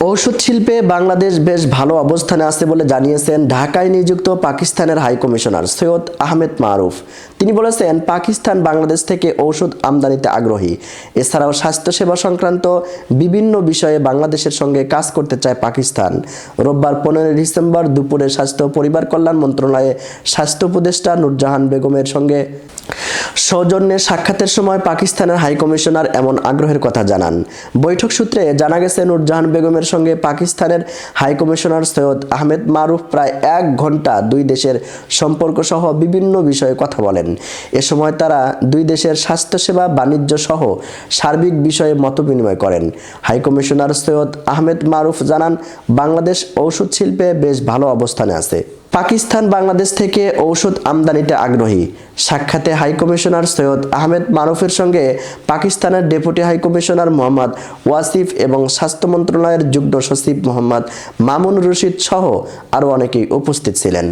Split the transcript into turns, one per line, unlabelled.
ঔষধ শিল্পে বাংলাদেশ বেশ ভালো অবস্থানে আছে বলে জানিয়েছেন ঢাকায় নিযুক্ত পাকিস্তানের হাইকমিশনার সৈয়দ আহমেদ মারুফ। তিনি বলেছেন, পাকিস্তান বাংলাদেশ থেকে ঔষধ আমদানিতে আগ্রহী। এছাড়াও স্বাস্থ্যসেবা সংক্রান্ত বিভিন্ন বিষয়ে বাংলাদেশের সঙ্গে কাজ করতে চায় পাকিস্তান। রোববার পনেরোই ডিসেম্বর দুপুরে স্বাস্থ্য পরিবার কল্যাণ মন্ত্রণালয়ে স্বাস্থ্য উপদেষ্টা নুরজাহান বেগমের সঙ্গে সৌজন্যে সাক্ষাতের সময় পাকিস্তানের হাইকমিশনার এমন আগ্রহের কথা জানান। বৈঠক সূত্রে জানা গেছে, নুরজাহান বেগমের সঙ্গে পাকিস্তানের হাইকমিশনার সৈয়দ আহমেদ মারুফ প্রায় এক ঘণ্টা দুই দেশের সম্পর্ক সহ বিভিন্ন বিষয়ে কথা বলেন। এ সময় তারা দুই দেশের স্বাস্থ্যসেবা, বাণিজ্য সহ সার্বিক বিষয়ে মতবিনিময় করেন। হাই কমিশনার সৈয়দ আহমেদ মারুফ জানান, বাংলাদেশ ঔষধ শিল্পে বেশ ভালো অবস্থানে আছে। পাকিস্তান বাংলাদেশ থেকে ঔষধ আমদানিতে আগ্রহী। সাক্ষাতে হাই কমিশনার সৈয়দ আহমেদ মারুফের সঙ্গে পাকিস্তানের deputy high commissioner Mohammad Wasif এবং স্বাস্থ্য মন্ত্রণালয়ের যুগ্ম সচিব মোহাম্মদ মামুন রশিদ সহ আরও অনেকেই উপস্থিত ছিলেন।